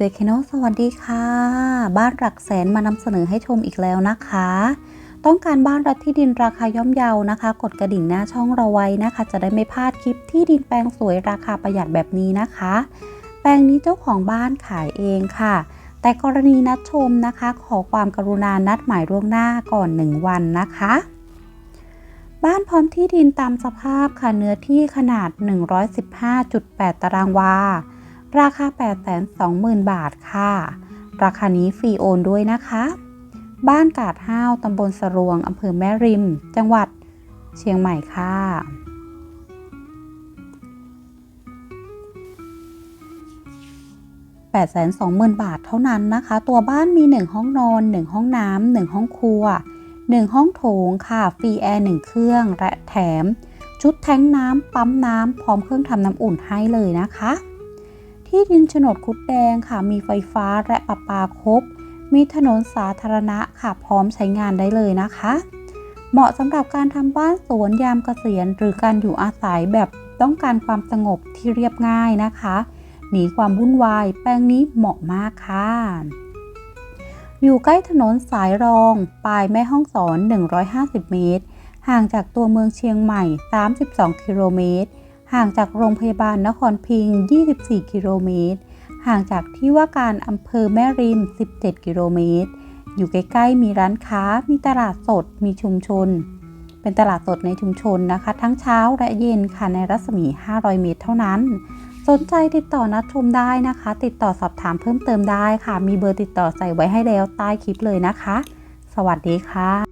เจคโนสวัสดีค่ะ บ้านหลักแสนมานำเสนอให้ชมอีกแล้วนะคะ ต้องการบ้านรัดที่ดินราคาย่อมเยานะคะ กดกระดิ่งหน้าช่องเราไว้นะคะ จะได้ไม่พลาดคลิปที่ดินแปลงสวยราคาประหยัดแบบนี้นะคะ แปลงนี้เจ้าของบ้านขายเองค่ะ แต่กรณีนัดชมนะคะ ขอความกรุณานัดหมายล่วงหน้าก่อน 1 วันนะคะ บ้านพร้อมที่ดินตามสภาพค่ะเนื้อที่ขนาด 115.8 ตารางวา ราคา 820,000 บาทค่ะ ราคานี้ฟรีโอนด้วยนะคะ บ้านกาดห้าวตำบลสรวงอำเภอแม่ริม จังหวัดเชียงใหม่ค่ะ820,000 บาทเท่านั้นนะคะ ตัวบ้านมี 1 ห้องนอน 1 ห้องน้ำ1ห้องครัว 1 ห้องโถงค่ะ ฟรีแอร์ 1 เครื่อง และแถม ชุดแทงน้ำปั๊มน้ำพร้อมเครื่องทำน้ำอุ่นให้เลยนะคะ ที่ดินโฉนดคุดแดงค่ะ มีไฟฟ้าและประปาครบ มีถนนสาธารณะค่ะ พร้อมใช้งานได้เลยนะคะ เหมาะสำหรับการทำบ้านสวนยามเกษียณ หรือการอยู่อาศัยแบบต้องการความสงบที่เรียบง่ายนะคะ หนีความวุ่นวาย แปลงนี้เหมาะมากค่ะ อยู่ใกล้ถนนสายรอง ปลายแม่ห้องสอน 150 เมตร ห่างจากตัวเมืองเชียงใหม่ 32 กิโลเมตร ห่างจากโรงพยาบาลนครพิงค์ 24 กิโลเมตร ห่างจากที่ว่าการอำเภอแม่ริม 17 กิโลเมตร อยู่ใกล้ๆ มีร้านค้า มีตลาดสด มีชุมชน เป็นตลาดสดในชุมชนนะคะ ทั้งเช้าและเย็นค่ะ ในรัศมี 500 เมตรเท่านั้น สนใจติดต่อนัดชมได้นะคะ ติดต่อสอบถามเพิ่มเติมได้ค่ะ มีเบอร์ติดต่อใส่ไว้ให้แล้วใต้คลิปเลยนะคะ สวัสดีค่ะ